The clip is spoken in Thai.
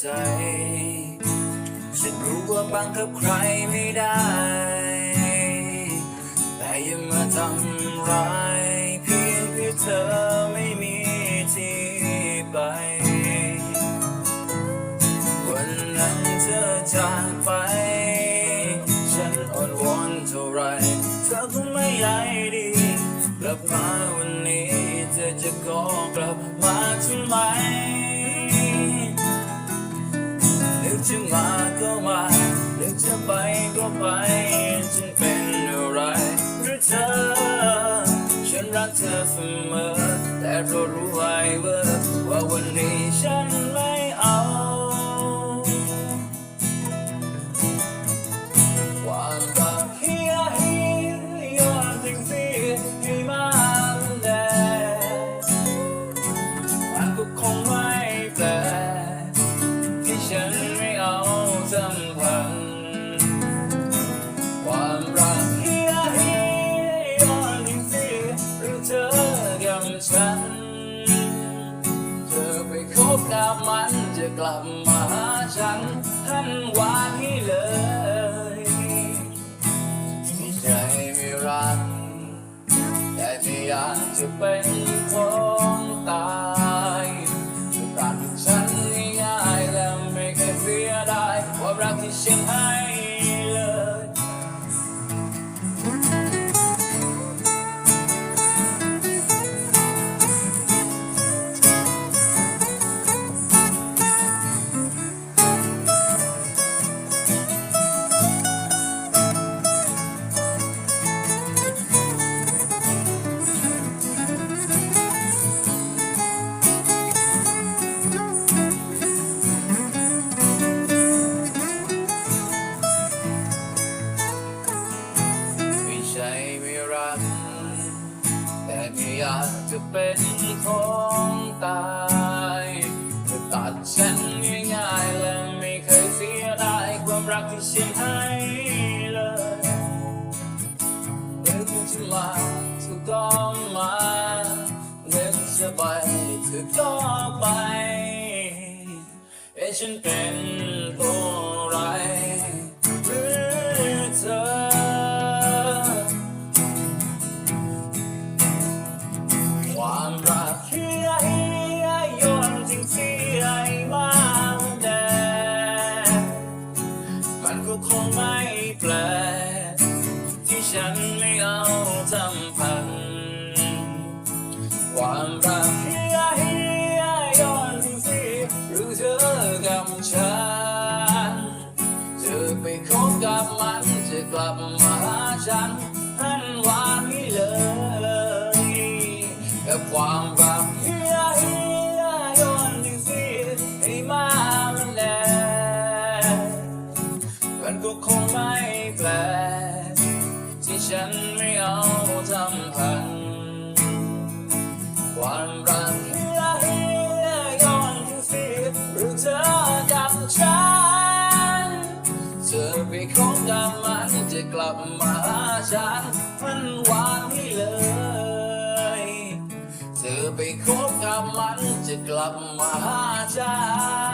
ใจ ฉันรู้ว่าบังคับใครไม่ได้ แต่ย่ามาทำร้ายเพียงเพื่อเธอไม่มีที่ไป วันนั้นเธอจากไป ฉันอ่อนวอนเท่าไร เธอก็ไม่ใยดีกลับมาวันนี้ เธอจะขอกลับมาทำไม จะมาก็มานึกจะไปก็ไปฉันเป็นอะไรหรือเธอ ฉันรักเธอเสมอ แต่เพราะรู้ไว้ว่าวันนี้ฉันไม่เอา กับมันจะกลับมาหาฉันทันวานนี้เลยไม่ใช่ไม่รัก แต่ไม่อยากจะเป็นของตายตัดฉันง่ายและไม่เคยเสียดายความรักที่ฉันให้ อยากจะเป็นของตายจะตัดฉันง่ายๆและไม่เคยเสียดายความรักที่ฉันให้เลยเดินจะมาเธอก็มาเดินจะไปเธอก็ไปเอ้ฉันเป็น ความรักเฮียเฮียยนจริงที่ไอ้มาแดงมันก็คงไม่แปลกที่ฉันไม่เอาทำพัน ความรักเฮียเฮียยนจริงที่หรือเธอกับฉันเธอไปคบกับมันจะกลับมาหาฉัน ฉันไม่เอาทำพัน ความรักเฮียเฮียย้อนถึงสิหรือเธอกับฉัน เธอไปคบกับมันจะกลับมาหาฉัน มันหวานให้เลย เธอไปคบกับมันจะกลับมาหาฉัน